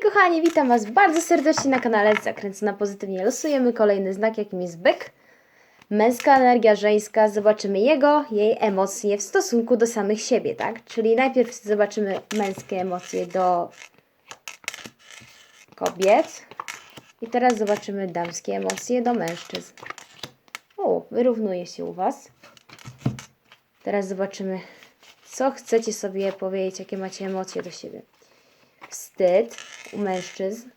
kochani, witam Was bardzo serdecznie na kanale Zakręcona Pozytywnie. Losujemy kolejny znak, jakim jest byk. Męska energia żeńska, zobaczymy jego, jej emocje w stosunku do samych siebie, tak? Czyli najpierw zobaczymy męskie emocje do kobiet. I teraz zobaczymy damskie emocje do mężczyzn. O, wyrównuje się u Was. Teraz zobaczymy, co chcecie sobie powiedzieć, jakie macie emocje do siebie. Wstyd u mężczyzn,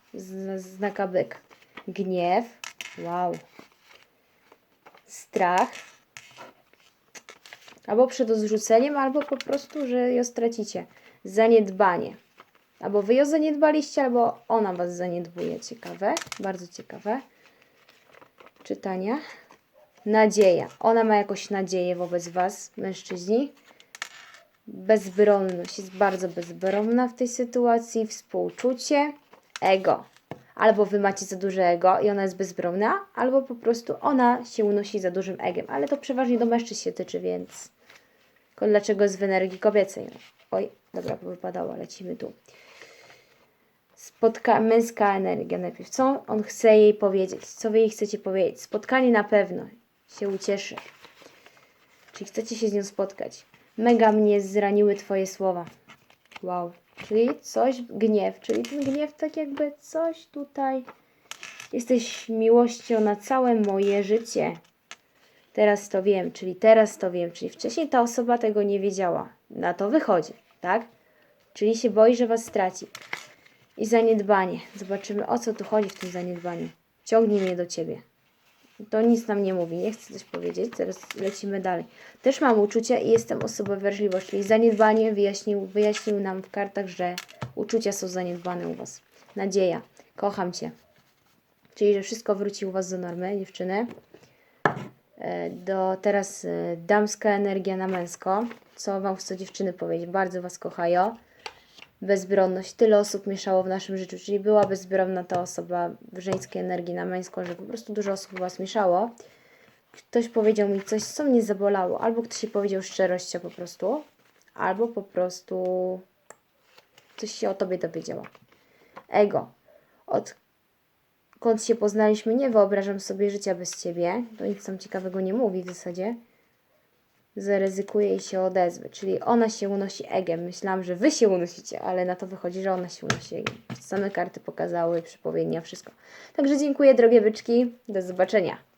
znaka byk. Gniew, wow. Strach, albo przed odrzuceniem, albo po prostu, że ją stracicie. Zaniedbanie. Albo wy ją zaniedbaliście, albo ona was zaniedbuje. Ciekawe, bardzo ciekawe. Czytania. Nadzieja. Ona ma jakąś nadzieję wobec was, mężczyźni bezbronność, jest bardzo bezbronna w tej sytuacji, współczucie, ego. Albo wy macie za duże ego i ona jest bezbronna, albo po prostu ona się unosi za dużym egiem, ale to przeważnie do mężczyzn się tyczy, więc tylko dlaczego jest w energii kobiecej? Oj, dobra, wypadało, lecimy tu. Spotka męska energia najpierw. Co on chce jej powiedzieć? Co wy jej chcecie powiedzieć? Spotkanie na pewno się ucieszy. Czyli chcecie się z nią spotkać. Mega mnie zraniły Twoje słowa. Wow. Czyli coś, gniew, czyli ten gniew tak jakby coś tutaj. Jesteś miłością na całe moje życie. Teraz to wiem, czyli teraz to wiem, czyli wcześniej ta osoba tego nie wiedziała. Na to wychodzi, tak? Czyli się boi, że Was straci. I zaniedbanie. Zobaczymy, o co tu chodzi w tym zaniedbaniu. Ciągnie mnie do Ciebie. To nic nam nie mówi, nie chcę coś powiedzieć, teraz lecimy dalej. Też mam uczucia i jestem osobą wrażliwość, czyli zaniedbanie wyjaśnił, wyjaśnił nam w kartach, że uczucia są zaniedbane u Was. Nadzieja, kocham Cię. Czyli, że wszystko wróci u Was do normy, dziewczyny. E, Do teraz e, damska energia na męsko. Co Wam chcą dziewczyny powiedzieć? Bardzo Was kochają bezbronność. Tyle osób mieszało w naszym życiu, czyli była bezbronna ta osoba w żeńskiej energii na męską, że po prostu dużo osób was mieszało. Ktoś powiedział mi coś, co mnie zabolało, albo ktoś się powiedział szczerością po prostu, albo po prostu coś się o tobie dowiedziała. Ego. Odkąd się poznaliśmy, nie wyobrażam sobie życia bez ciebie. To nic tam ciekawego nie mówi w zasadzie zaryzykuje i się odezwie. Czyli ona się unosi egiem. Myślałam, że wy się unosicie, ale na to wychodzi, że ona się unosi egiem. Same karty pokazały, przepowiednia, wszystko. Także dziękuję, drogie byczki. Do zobaczenia.